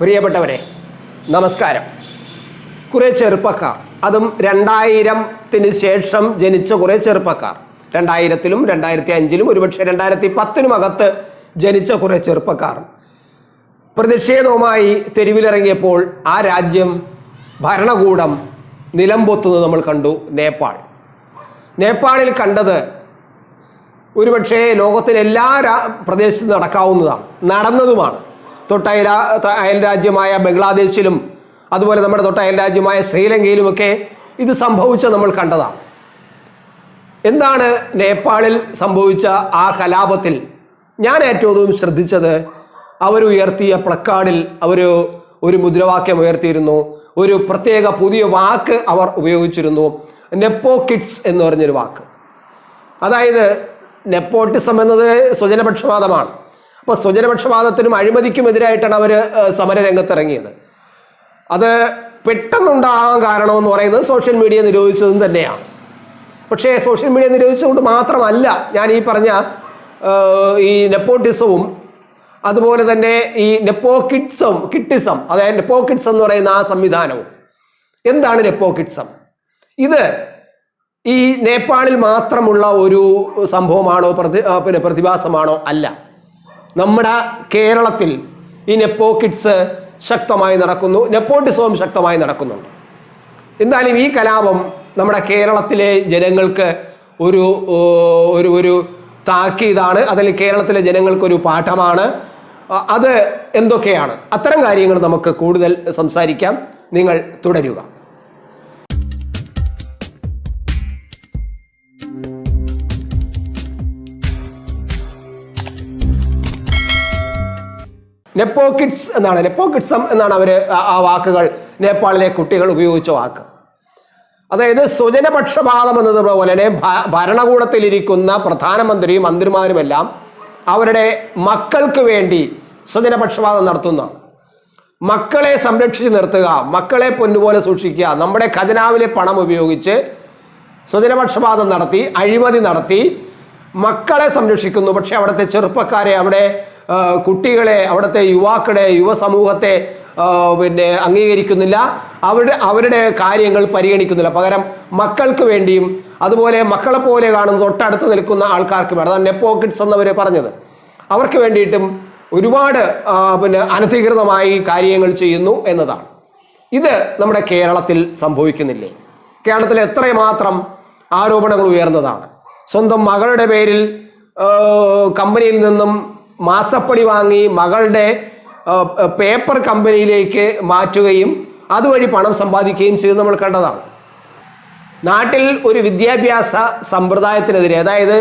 പ്രിയപ്പെട്ടവരെ നമസ്കാരം. കുറെ ചെറുപ്പക്കാർ അതും രണ്ടായിരത്തിന് ശേഷം ജനിച്ച കുറെ ചെറുപ്പക്കാർ. രണ്ടായിരത്തിലും രണ്ടായിരത്തി അഞ്ചിലും ഒരുപക്ഷെ രണ്ടായിരത്തി പത്തിനും അകത്ത് ജനിച്ച കുറെ ചെറുപ്പക്കാർ. പ്രതിഷേധവുമായി തെരുവിലിറങ്ങിയപ്പോൾ ആ രാജ്യം ഭരണകൂടം നിലംപൊത്തുന്നത് നമ്മൾ കണ്ടു നേപ്പാൾ. നേപ്പാളിൽ കണ്ടത് ഒരുപക്ഷേ ലോകത്തിലെ എല്ലാ പ്രദേശത്തും നടക്കാവുന്നതാണ് നടന്നതുമാണ്. തൊട്ടയൽ അയൽ രാജ്യമായ ബംഗ്ലാദേശിലും അതുപോലെ നമ്മുടെ തൊട്ട അയൽ രാജ്യമായ ശ്രീലങ്കയിലുമൊക്കെ ഇത് സംഭവിച്ച നമ്മൾ കണ്ടതാണ്. എന്താണ് നേപ്പാളിൽ സംഭവിച്ച ആ കലാപത്തിൽ? ഞാൻ ഏറ്റവും ശ്രദ്ധിച്ചത് അവരുയർത്തിയ പ്ലക്കാർഡിൽ അവർ ഒരു മുദ്രാവാക്യം ഉയർത്തിയിരുന്നു. ഒരു പ്രത്യേക പുതിയ വാക്ക് അവർ ഉപയോഗിച്ചിരുന്നു. നെപ്പോ കിഡ്സ് എന്ന് പറഞ്ഞൊരു വാക്ക്. അതായത് നെപ്പോട്ടിസം എന്നത് സ്വജനപക്ഷപാതമാണ്. അപ്പോൾ സ്വജനപക്ഷപാതത്തിനും എതിരായിട്ടാണ് അവർ സമരരംഗത്തിറങ്ങിയത്. അത് പെട്ടെന്നുണ്ടാകാൻ കാരണമെന്ന് പറയുന്നത് സോഷ്യൽ മീഡിയ നിരോധിച്ചതും തന്നെയാണ്. പക്ഷേ സോഷ്യൽ മീഡിയ നിരോധിച്ചുകൊണ്ട് മാത്രമല്ല ഞാൻ ഈ പറഞ്ഞ ഈ നെപ്പോട്ടിസവും അതുപോലെ തന്നെ ഈ നെപ്പോ നെപ്പോക്കിഡ്സം കിട്ടിസം അതായത് നെപ്പോ കിറ്റ്സ് എന്ന് പറയുന്ന ആ സംവിധാനവും. എന്താണ് നെപ്പോ കിറ്റ്സം ഇത് ഈ നേപ്പാളിൽ മാത്രമുള്ള ഒരു സംഭവമാണോ പ്രതി പിന്നെ പ്രതിഭാസമാണോ? അല്ല. നമ്മുടെ കേരളത്തിൽ ഈ നെപ്പോ കിഡ്സ് ശക്തമായി നടക്കുന്നു. നെപ്പോട്ടിസവും ശക്തമായി നടക്കുന്നുണ്ട്. എന്തായാലും ഈ കലാപം നമ്മുടെ കേരളത്തിലെ ജനങ്ങൾക്ക് ഒരു ഒരു ഒരു താക്കീതാണ്. അതിൽ കേരളത്തിലെ ജനങ്ങൾക്കൊരു പാഠമാണ്. അത് എന്തൊക്കെയാണ്? അത്തരം കാര്യങ്ങൾ നമുക്ക് കൂടുതൽ സംസാരിക്കാം. നിങ്ങൾ തുടരുക. നെപ്പോക്കിഡ്സ് എന്നാണ് നെപ്പോക്കിഡ്സം എന്നാണ് അവർ ആ വാക്കുകൾ നേപ്പാളിലെ കുട്ടികൾ ഉപയോഗിച്ച വാക്ക്. അതായത് സ്വജനപക്ഷപാതം എന്നതുപോലെ തന്നെ ഭരണകൂടത്തിലിരിക്കുന്ന പ്രധാനമന്ത്രിയും മന്ത്രിമാരുമെല്ലാം അവരുടെ മക്കൾക്ക് വേണ്ടി സ്വജനപക്ഷപാതം നടത്തുന്ന മക്കളെ സംരക്ഷിച്ച് നിർത്തുക മക്കളെ പൊന്നുപോലെ സൂക്ഷിക്കുക നമ്മുടെ ഖജനാവിലെ പണം ഉപയോഗിച്ച് സ്വജനപക്ഷപാതം നടത്തി അഴിമതി നടത്തി മക്കളെ സംരക്ഷിക്കുന്നു. പക്ഷെ അവിടുത്തെ ചെറുപ്പക്കാരെ അവിടെ കുട്ടികളെ അവിടുത്തെ യുവാക്കളെ യുവസമൂഹത്തെ പിന്നെ അംഗീകരിക്കുന്നില്ല. അവരുടെ അവരുടെ കാര്യങ്ങൾ പരിഗണിക്കുന്നില്ല. പകരം മക്കൾക്ക് വേണ്ടിയും അതുപോലെ മക്കളെ പോലെ കാണുന്ന തൊട്ടടുത്ത് നിൽക്കുന്ന ആൾക്കാർക്ക് വേണം. അതാണ് നെപ്പോക്കിഡ്സ് എന്നവർ പറഞ്ഞത്. അവർക്ക് വേണ്ടിയിട്ടും ഒരുപാട് പിന്നെ അനധികൃതമായി കാര്യങ്ങൾ ചെയ്യുന്നു എന്നതാണ്. ഇത് നമ്മുടെ കേരളത്തിൽ സംഭവിക്കുന്നില്ലേ? കേരളത്തിൽ എത്രമാത്രം ആരോപണങ്ങൾ ഉയർന്നതാണ്? സ്വന്തം മകളുടെ പേരിൽ കമ്പനിയിൽ നിന്നും മാസപ്പടി വാങ്ങി മകളുടെ പേപ്പർ കമ്പനിയിലേക്ക് മാറ്റുകയും അതുവഴി പണം സമ്പാദിക്കുകയും ചെയ്ത് നമ്മൾ കണ്ടതാണ്. നാട്ടിൽ ഒരു വിദ്യാഭ്യാസ സമ്പ്രദായത്തിനെതിരെ അതായത്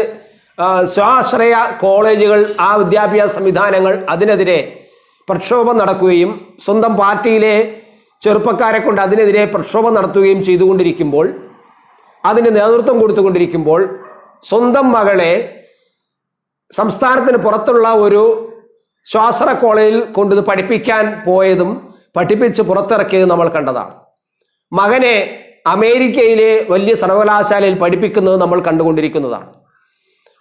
സ്വാശ്രയ കോളേജുകൾ ആ വിദ്യാഭ്യാസ സംവിധാനങ്ങൾ അതിനെതിരെ പ്രക്ഷോഭം നടക്കുകയും സ്വന്തം പാർട്ടിയിലെ ചെറുപ്പക്കാരെ കൊണ്ട് അതിനെതിരെ പ്രക്ഷോഭം നടത്തുകയും ചെയ്തുകൊണ്ടിരിക്കുമ്പോൾ അതിന് നേതൃത്വം കൊടുത്തുകൊണ്ടിരിക്കുമ്പോൾ സ്വന്തം മകളെ സംസ്ഥാനത്തിന് പുറത്തുള്ള ഒരു ശ്വാസറ കോളേജിൽ കൊണ്ടത് പഠിപ്പിക്കാൻ പോയതും പഠിപ്പിച്ച് പുറത്തിറക്കിയതും നമ്മൾ കണ്ടതാണ്. മകനെ അമേരിക്കയിലെ വലിയ സർവകലാശാലയിൽ പഠിപ്പിക്കുന്നത് നമ്മൾ കണ്ടുകൊണ്ടിരിക്കുന്നതാണ്.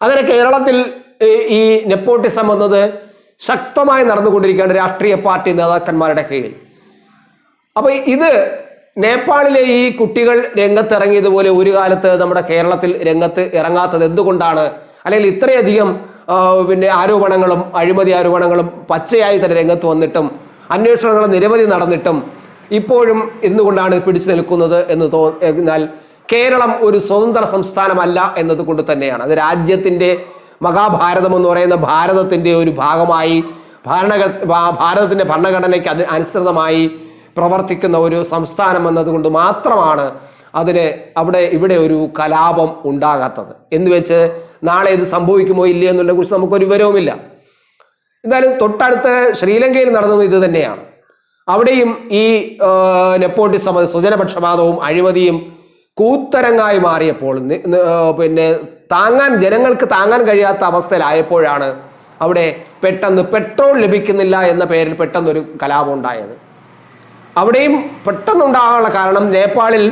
അങ്ങനെ കേരളത്തിൽ ഈ- നെപ്പോട്ടിസം എന്നത് ശക്തമായി നടന്നുകൊണ്ടിരിക്കുകയാണ് രാഷ്ട്രീയ പാർട്ടി നേതാക്കന്മാരുടെ കീഴിൽ. അപ്പൊ ഇത് നേപ്പാളിലെ ഈ കുട്ടികൾ രംഗത്തിറങ്ങിയതുപോലെ ഒരു കാലത്ത് നമ്മുടെ കേരളത്തിൽ രംഗത്ത് ഇറങ്ങാത്തത് എന്തുകൊണ്ടാണ്? അല്ലെങ്കിൽ ഇത്രയധികം പിന്നെ ആരോപണങ്ങളും അഴിമതി ആരോപണങ്ങളും പച്ചയായി തന്നെ രംഗത്ത് വന്നിട്ടും അന്വേഷണങ്ങൾ നിരവധി നടന്നിട്ടും ഇപ്പോഴും എന്തുകൊണ്ടാണ് പിടിച്ചു നിൽക്കുന്നത് എന്ന് തോ എന്നാൽ കേരളം ഒരു സ്വതന്ത്ര സംസ്ഥാനമല്ല എന്നതുകൊണ്ട് തന്നെയാണ്. അത് രാജ്യത്തിന്റെ മഹാഭാരതം എന്ന് പറയുന്ന ഭാരതത്തിന്റെ ഒരു ഭാഗമായി ഭരണഘ ഭാരതത്തിന്റെ ഭരണഘടനയ്ക്ക് അത് അനുസൃതമായി പ്രവർത്തിക്കുന്ന ഒരു സംസ്ഥാനം എന്നതുകൊണ്ട് മാത്രമാണ് അതിന് അവിടെ ഇവിടെ ഒരു കലാപം ഉണ്ടാകാത്തത്. എന്ന് വെച്ച്? നാളെ ഇത് സംഭവിക്കുമോ ഇല്ലയോ എന്നുള്ളതിനെ കുറിച്ച് നമുക്കൊരു വിവരവുമില്ല. എന്തായാലും തൊട്ടടുത്ത് ശ്രീലങ്കയിൽ നടന്നത് ഇത് തന്നെയാണ്. അവിടെയും ഈ നെപ്പോട്ടിസം സ്വജനപക്ഷപാതവും അഴിമതിയും കൂത്തരങ്ങായി മാറിയപ്പോൾ പിന്നെ താങ്ങാൻ ജനങ്ങൾക്ക് താങ്ങാൻ കഴിയാത്ത അവസ്ഥയിലായപ്പോഴാണ് അവിടെ പെട്ടെന്ന് പെട്രോൾ ലഭിക്കുന്നില്ല എന്ന പേരിൽ പെട്ടെന്നൊരു കലാപം ഉണ്ടായത്. അവിടെയും പെട്ടെന്നുണ്ടാകാനുള്ള കാരണം നേപ്പാളിൽ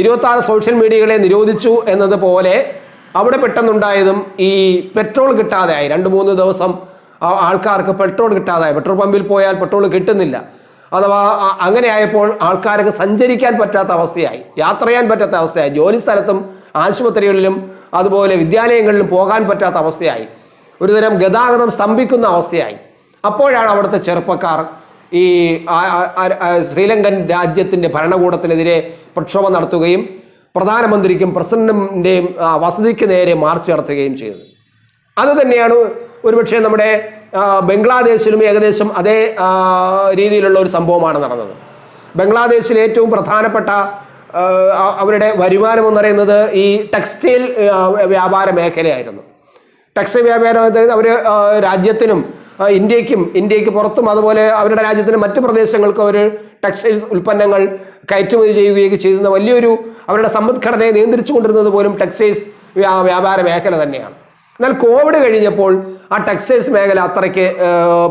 ഇരുപത്തി ആറ് സോഷ്യൽ മീഡിയകളെ നിരോധിച്ചു എന്നതുപോലെ അവിടെ പെട്ടെന്നുണ്ടായതും ഈ പെട്രോൾ കിട്ടാതെയായി. രണ്ട് മൂന്ന് ദിവസം ആൾക്കാർക്ക് പെട്രോൾ കിട്ടാതായി. പെട്രോൾ പമ്പിൽ പോയാൽ പെട്രോൾ കിട്ടുന്നില്ല. അഥവാ അങ്ങനെയായപ്പോൾ ആൾക്കാർക്ക് സഞ്ചരിക്കാൻ പറ്റാത്ത അവസ്ഥയായി. യാത്ര ചെയ്യാൻ പറ്റാത്ത അവസ്ഥയായി. ജോലി സ്ഥലത്തും ആശുപത്രികളിലും അതുപോലെ വിദ്യാലയങ്ങളിലും പോകാൻ പറ്റാത്ത അവസ്ഥയായി. ഒരുതരം ഗതാഗതം സ്തംഭിക്കുന്ന അവസ്ഥയായി. അപ്പോഴാണ് അവിടുത്തെ ചെറുപ്പക്കാർ ഈ ശ്രീലങ്കൻ രാജ്യത്തിന്റെ ഭരണകൂടത്തിനെതിരെ പ്രക്ഷോഭം നടത്തുകയും പ്രധാനമന്ത്രിക്കും പ്രസിഡന്റിന്റെയും വസതിക്ക് നേരെ മാർച്ച് നടത്തുകയും ചെയ്തത്. അത് തന്നെയാണ് ഒരുപക്ഷെ നമ്മുടെ ബംഗ്ലാദേശിലും ഏകദേശം അതേ രീതിയിലുള്ള ഒരു സംഭവമാണ് നടന്നത്. ബംഗ്ലാദേശിൽ ഏറ്റവും പ്രധാനപ്പെട്ട അവരുടെ വരുമാനം എന്ന് പറയുന്നത് ഈ ടെക്സ്റ്റൈൽ വ്യാപാര മേഖലയായിരുന്നു. ടെക്സ്റ്റൈൽ വ്യാപാരം അവർ രാജ്യത്തിനും ഇന്ത്യക്കും ഇന്ത്യയ്ക്ക് പുറത്തും അതുപോലെ അവരുടെ രാജ്യത്തിനും മറ്റു പ്രദേശങ്ങൾക്കും അവർ ടെക്സ്റ്റൈൽസ് ഉൽപ്പന്നങ്ങൾ കയറ്റുമതി ചെയ്യുകയൊക്കെ ചെയ്യുന്ന വലിയൊരു അവരുടെ സമ്പദ്ഘടനയെ നിയന്ത്രിച്ചു കൊണ്ടിരുന്നത് പോലും ടെക്സ്റ്റൈൽസ് വ്യാ- വ്യാപാര മേഖല തന്നെയാണ്. എന്നാൽ കോവിഡ് കഴിഞ്ഞപ്പോൾ ആ ടെക്സ്റ്റൈൽസ് മേഖല അത്രയ്ക്ക്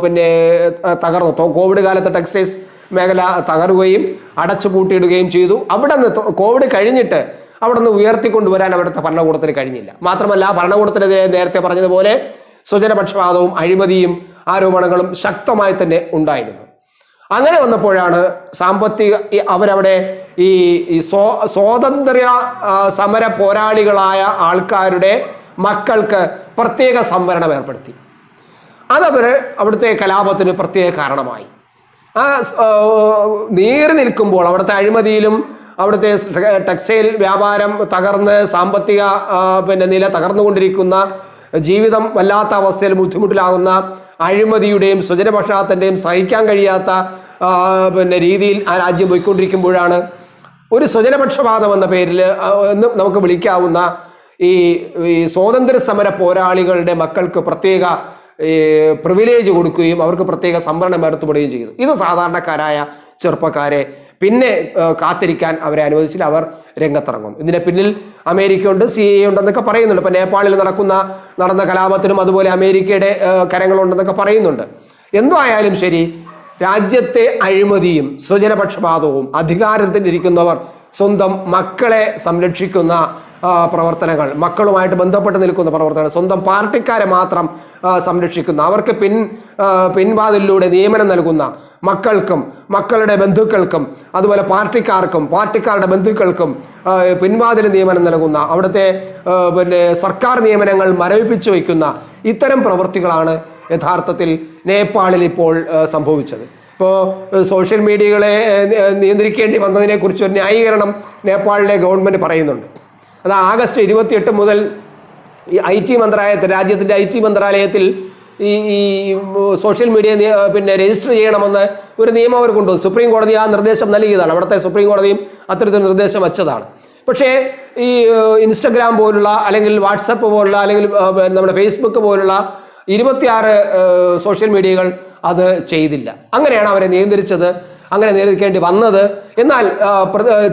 പിന്നെ തകർന്നു. കോവിഡ് കാലത്ത് ടെക്സ്റ്റൈൽസ് മേഖല തകരുകയും അടച്ചു പൂട്ടിയിടുകയും ചെയ്തു. അവിടെ നിന്ന് കോവിഡ് കഴിഞ്ഞിട്ട് അവിടെ നിന്ന് ഉയർത്തിക്കൊണ്ടുവരാൻ അവിടുത്തെ ഭരണകൂടത്തിന് കഴിഞ്ഞില്ല. മാത്രമല്ല ആ ഭരണകൂടത്തിനെതിരെ നേരത്തെ പറഞ്ഞതുപോലെ സ്വജനപക്ഷപാതവും അഴിമതിയും ആരോപണങ്ങളും ശക്തമായി തന്നെ ഉണ്ടായിരുന്നു. അങ്ങനെ വന്നപ്പോഴാണ് സാമ്പത്തിക അവരവിടെ ഈ സ്വ- സ്വാതന്ത്ര്യ സമര പോരാളികളായ ആൾക്കാരുടെ മക്കൾക്ക് പ്രത്യേക സംവരണം ഏർപ്പെടുത്തി. അതവർ അവിടുത്തെ കലാപത്തിന് പ്രത്യേക കാരണമായി. ആ നീറി നിൽക്കുമ്പോൾ അവിടുത്തെ അഴിമതിയിലും അവിടുത്തെ ടെക്സ്റ്റൈൽ വ്യാപാരം തകർന്ന് സാമ്പത്തിക പിന്നെ നില തകർന്നുകൊണ്ടിരിക്കുന്ന ജീവിതം വല്ലാത്ത അവസ്ഥയിൽ ബുദ്ധിമുട്ടിലാകുന്ന അഴിമതിയുടെയും സ്വജനപക്ഷാത്തിന്റെയും സഹിക്കാൻ കഴിയാത്ത പിന്നെ രീതിയിൽ ആ രാജ്യം പോയിക്കൊണ്ടിരിക്കുമ്പോഴാണ് ഒരു സ്വജനപക്ഷപാതം എന്ന പേരിൽ എന്ന് നമുക്ക് വിളിക്കാവുന്ന ഈ ഈ സ്വാതന്ത്ര്യ സമര പോരാളികളുടെ മക്കൾക്ക് പ്രത്യേക ഈ പ്രിവിലേജ് കൊടുക്കുകയും അവർക്ക് പ്രത്യേക സംവരണം ഏർപ്പെടുകയും ചെയ്തു ഇത് സാധാരണക്കാരായ ചെറുപ്പക്കാരെ പിന്നെ കാത്തിരിക്കാൻ അവരെ അനുവദിച്ചില്ല. അവർ രംഗത്തിറങ്ങും. ഇതിന് പിന്നിൽ അമേരിക്ക ഉണ്ട് സി എ ഉണ്ടെന്നൊക്കെ പറയുന്നുണ്ട്. ഇപ്പൊ നേപ്പാളിൽ നടക്കുന്ന നടന്ന കലാപത്തിനും അതുപോലെ അമേരിക്കയുടെ കരങ്ങളുണ്ടെന്നൊക്കെ പറയുന്നുണ്ട്. എന്തോ ആയാലും ശരി രാജ്യത്തെ അഴിമതിയും സ്വജനപക്ഷപാതവും അധികാരത്തിലിരിക്കുന്നവർ സ്വന്തം മക്കളെ സംരക്ഷിക്കുന്ന പ്രവർത്തനങ്ങൾ. മക്കളുമായിട്ട് ബന്ധപ്പെട്ട് നിൽക്കുന്ന പ്രവർത്തനങ്ങൾ. സ്വന്തം പാർട്ടിക്കാരെ മാത്രം സംരക്ഷിക്കുന്ന. അവർക്ക് പിൻ പിൻവാതിലൂടെ നിയമനം നൽകുന്ന മക്കൾക്കും മക്കളുടെ ബന്ധുക്കൾക്കും അതുപോലെ പാർട്ടിക്കാർക്കും പാർട്ടിക്കാരുടെ ബന്ധുക്കൾക്കും പിൻവാതിൽ നിയമനം നൽകുന്ന അവിടുത്തെ പിന്നെ സർക്കാർ നിയമനങ്ങൾ മരവിപ്പിച്ചു വയ്ക്കുന്ന ഇത്തരം പ്രവൃത്തികളാണ് യഥാർത്ഥത്തിൽ നേപ്പാളിൽ ഇപ്പോൾ സംഭവിച്ചത്. ഇപ്പോൾ സോഷ്യൽ മീഡിയകളെ നിയന്ത്രിക്കേണ്ടി വന്നതിനെ കുറിച്ച് ഒരു ന്യായീകരണം നേപ്പാളിലെ ഗവൺമെന്റ് പറയുന്നുണ്ട്. അത് ആഗസ്റ്റ് ഇരുപത്തിയെട്ട് മുതൽ ഈ ഐ ടി മന്ത്രാലയത്തിൽ രാജ്യത്തിന്റെ ഐ ടി മന്ത്രാലയത്തിൽ ഈ ഈ സോഷ്യൽ മീഡിയ പിന്നെ രജിസ്റ്റർ ചെയ്യണമെന്ന് ഒരു നിയമം അവർ കൊണ്ടുവന്നു. സുപ്രീം കോടതി ആ നിർദ്ദേശം നൽകിയതാണ്. അവിടുത്തെ സുപ്രീം കോടതിയും അത്തരത്തിൽ നിർദ്ദേശം വച്ചതാണ്. പക്ഷേ ഈ ഇൻസ്റ്റഗ്രാം പോലുള്ള അല്ലെങ്കിൽ വാട്സപ്പ് പോലുള്ള അല്ലെങ്കിൽ നമ്മുടെ ഫേസ്ബുക്ക് പോലുള്ള ഇരുപത്തിയാറ് സോഷ്യൽ മീഡിയകൾ അത് ചെയ്തില്ല. അങ്ങനെയാണ് അവരെ നിയന്ത്രിച്ചത്. അങ്ങനെ നിയന്ത്രിക്കേണ്ടി വന്നത്. എന്നാൽ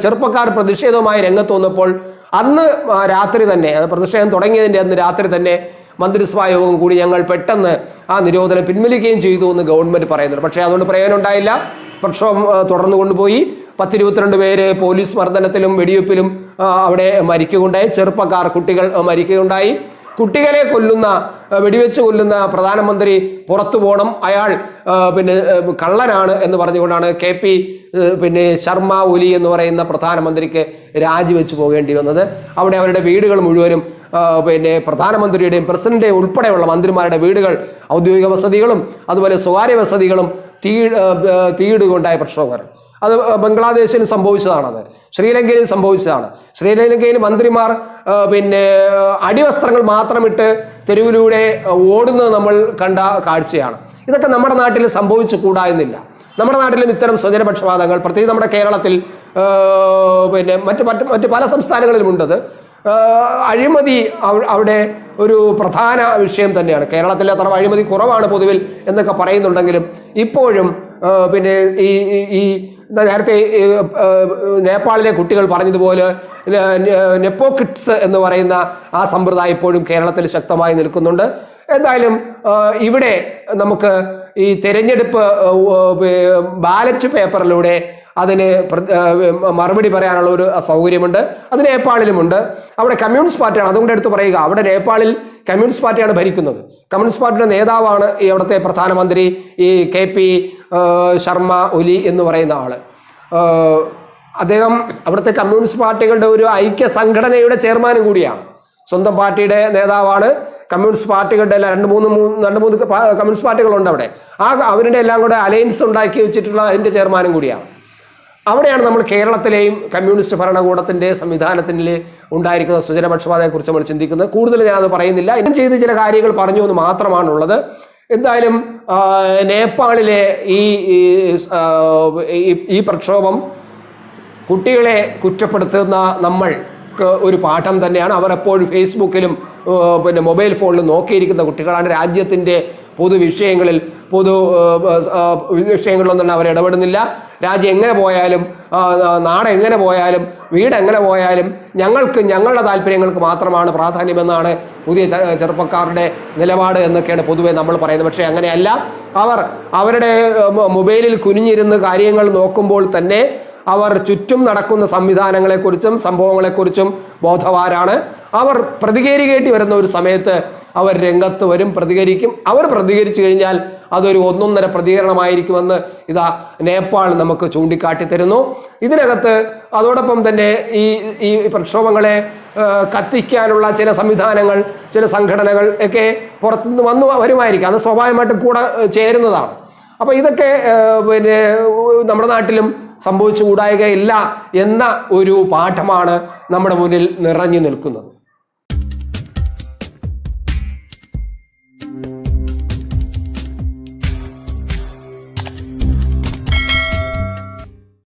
ചെറുപ്പക്കാർ പ്രതിഷേധവുമായി രംഗത്ത് വന്നപ്പോൾ അന്ന് രാത്രി തന്നെ പ്രതിഷേധം തുടങ്ങിയതിന്റെ അന്ന് രാത്രി തന്നെ മന്ത്രിസഭാ യോഗം കൂടി ഞങ്ങൾ പെട്ടെന്ന് ആ നിരോധനം പിൻവലിക്കുകയും ചെയ്തു എന്ന് ഗവൺമെന്റ് പറയുന്നുണ്ട്. പക്ഷേ അതുകൊണ്ട് പ്രയോജനം ഉണ്ടായില്ല. പ്രക്ഷോഭം തുടർന്നു കൊണ്ടുപോയി. പത്തിരുപത്തിരണ്ട് പേര് പോലീസ് മർദ്ദനത്തിലും വെടിവെപ്പിലും അവിടെ മരിക്കുകയുണ്ടായി. ചെറുപ്പക്കാർ കുട്ടികൾ മരിക്കുകയുണ്ടായി. കുട്ടികളെ കൊല്ലുന്ന വെടിവെച്ച് കൊല്ലുന്ന പ്രധാനമന്ത്രി പുറത്തു പോകണം അയാൾ പിന്നെ കള്ളനാണ് എന്ന് പറഞ്ഞുകൊണ്ടാണ് കെ പി പിന്നെ ശർമ്മ ഒലി എന്ന് പറയുന്ന പ്രധാനമന്ത്രിക്ക് രാജിവെച്ച് പോകേണ്ടി വന്നത്. അവിടെ അവരുടെ വീടുകൾ മുഴുവനും പിന്നെ പ്രധാനമന്ത്രിയുടെയും പ്രസിഡന്റേയും ഉൾപ്പെടെയുള്ള മന്ത്രിമാരുടെ വീടുകൾ ഔദ്യോഗിക വസതികളും അതുപോലെ സ്വകാര്യ വസതികളും തീ തീയിടുകൊണ്ടായ പ്രക്ഷോഭകർ അത് ബംഗ്ലാദേശിൽ സംഭവിച്ചതാണത്. ശ്രീലങ്കയിൽ സംഭവിച്ചതാണ്. ശ്രീലങ്കയിൽ മന്ത്രിമാർ പിന്നെ അടിവസ്ത്രങ്ങൾ മാത്രമിട്ട് തെരുവിലൂടെ ഓടുന്നത് നമ്മൾ കണ്ട കാഴ്ചയാണ്. ഇതൊക്കെ നമ്മുടെ നാട്ടിൽ സംഭവിച്ചു കൂടാ എന്നില്ല. നമ്മുടെ നാട്ടിലും ഇത്തരം സ്വജനപക്ഷപാതങ്ങൾ പ്രത്യേകിച്ച് നമ്മുടെ കേരളത്തിൽ പിന്നെ മറ്റ് മറ്റ് മറ്റ് പല സംസ്ഥാനങ്ങളിലുമുണ്ടത് അഴിമതി അവിടെ ഒരു പ്രധാന വിഷയം തന്നെയാണ്. കേരളത്തിൽ അത്ര അഴിമതി കുറവാണ് പൊതുവിൽ എന്നൊക്കെ പറയുന്നുണ്ടെങ്കിലും ഇപ്പോഴും പിന്നെ ഈ ഈ- നേരത്തെ നേപ്പാളിലെ കുട്ടികൾ പറഞ്ഞതുപോലെ നെപ്പോ കിഡ്സ് എന്ന് പറയുന്ന ആ സമ്പ്രദായം ഇപ്പോഴും കേരളത്തിൽ ശക്തമായി നിൽക്കുന്നുണ്ട്. എന്തായാലും ഇവിടെ നമുക്ക് ഈ തെരഞ്ഞെടുപ്പ് ബാലറ്റ് പേപ്പറിലൂടെ അതിന് മറുപടി പറയാനുള്ള ഒരു സൗകര്യമുണ്ട്. അത് നേപ്പാളിലുമുണ്ട്. അവിടെ കമ്മ്യൂണിസ്റ്റ് പാർട്ടിയാണ്. അതുകൊണ്ട് എടുത്ത് പറയുക. അവിടെ നേപ്പാളിൽ കമ്മ്യൂണിസ്റ്റ് പാർട്ടിയാണ് ഭരിക്കുന്നത്. കമ്മ്യൂണിസ്റ്റ് പാർട്ടിയുടെ നേതാവാണ് ഈ അവിടുത്തെ പ്രധാനമന്ത്രി ഈ കെ പി ശർമ്മ ഒലി എന്ന് പറയുന്ന ആൾ. അദ്ദേഹം അവിടുത്തെ കമ്മ്യൂണിസ്റ്റ് പാർട്ടികളുടെ ഒരു ഐക്യ സംഘടനയുടെ ചെയർമാനും കൂടിയാണ്. സ്വന്തം പാർട്ടിയുടെ നേതാവാണ്. കമ്മ്യൂണിസ്റ്റ് പാർട്ടികളുടെ എല്ലാം രണ്ട് മൂന്ന് രണ്ട് മൂന്ന് കമ്മ്യൂണിസ്റ്റ് പാർട്ടികളുണ്ട് അവിടെ. ആ അവരുടെ എല്ലാം കൂടെ അലയൻസ് ഉണ്ടാക്കി വെച്ചിട്ടുള്ള അതിന്റെ ചെയർമാനും കൂടിയാണ്. അവിടെയാണ് നമ്മൾ കേരളത്തിലെയും കമ്മ്യൂണിസ്റ്റ് ഭരണകൂടത്തിന്റെ സംവിധാനത്തിൽ ഉണ്ടായിരിക്കുന്ന സുജനപക്ഷപാതയെക്കുറിച്ച് നമ്മൾ ചിന്തിക്കുന്നത്. കൂടുതൽ ഞാനത് പറയുന്നില്ല. ഇതും ചെയ്ത് ചില കാര്യങ്ങൾ പറഞ്ഞു എന്ന് മാത്രമാണുള്ളത്. എന്തായാലും നേപ്പാളിലെ ഈ ഈ, പ്രക്ഷോഭം കുട്ടികളെ കുറ്റപ്പെടുത്തുന്ന നമ്മൾക്ക് ഒരു പാഠം തന്നെയാണ്. അവർ എപ്പോഴും ഫേസ്ബുക്കിലും പിന്നെ മൊബൈൽ ഫോണിലും നോക്കിയിരിക്കുന്ന കുട്ടികളാണ്. രാജ്യത്തിന്റെ പൊതു വിഷയങ്ങളിൽ പൊതു വിഷയങ്ങളിലൊന്നും അവർ ഇടപെടുന്നില്ല. രാജ്യം എങ്ങനെ പോയാലും നാട് എങ്ങനെ പോയാലും വീട് എങ്ങനെ പോയാലും ഞങ്ങൾക്ക് ഞങ്ങളുടെ താല്പര്യങ്ങൾക്ക് മാത്രമാണ് പ്രാധാന്യമെന്നാണ് പുതിയ ചെറുപ്പക്കാരുടെ നിലപാട് എന്നൊക്കെയാണ് പൊതുവെ നമ്മൾ പറയുന്നത്. പക്ഷേ അങ്ങനെയല്ല. അവർ അവരുടെ മൊബൈലിൽ കുനിഞ്ഞിരുന്ന് കാര്യങ്ങൾ നോക്കുമ്പോൾ തന്നെ അവർ ചുറ്റും നടക്കുന്ന സംവിധാനങ്ങളെക്കുറിച്ചും സംഭവങ്ങളെക്കുറിച്ചും ബോധവാരാണ്. അവർ പ്രതികരിക്കേണ്ടി വരുന്ന ഒരു സമയത്ത് അവർ രംഗത്ത് വരും പ്രതികരിക്കും. അവർ പ്രതികരിച്ചു കഴിഞ്ഞാൽ അതൊരു ഒന്നൊന്നര പ്രതികരണമായിരിക്കുമെന്ന് ഇതാ നേപ്പാൾ നമുക്ക് ചൂണ്ടിക്കാട്ടി തരുന്നു. ഇതിനകത്ത് അതോടൊപ്പം തന്നെ ഈ ഈ പ്രക്ഷോഭങ്ങളെ കത്തിക്കാനുള്ള ചില സംവിധാനങ്ങൾ ചില സംഘടനകൾ ഒക്കെ പുറത്തുനിന്ന് വന്നു വരുമായിരിക്കും. അത് സ്വാഭാവികമായിട്ടും കൂടെ ചേരുന്നതാണ്. അപ്പൊ ഇതൊക്കെ പിന്നെ നമ്മുടെ നാട്ടിലും സംഭവിച്ചുകൂടായകയില്ല എന്ന ഒരു പാഠമാണ് നമ്മുടെ മുന്നിൽ നിറഞ്ഞു നിൽക്കുന്നത്.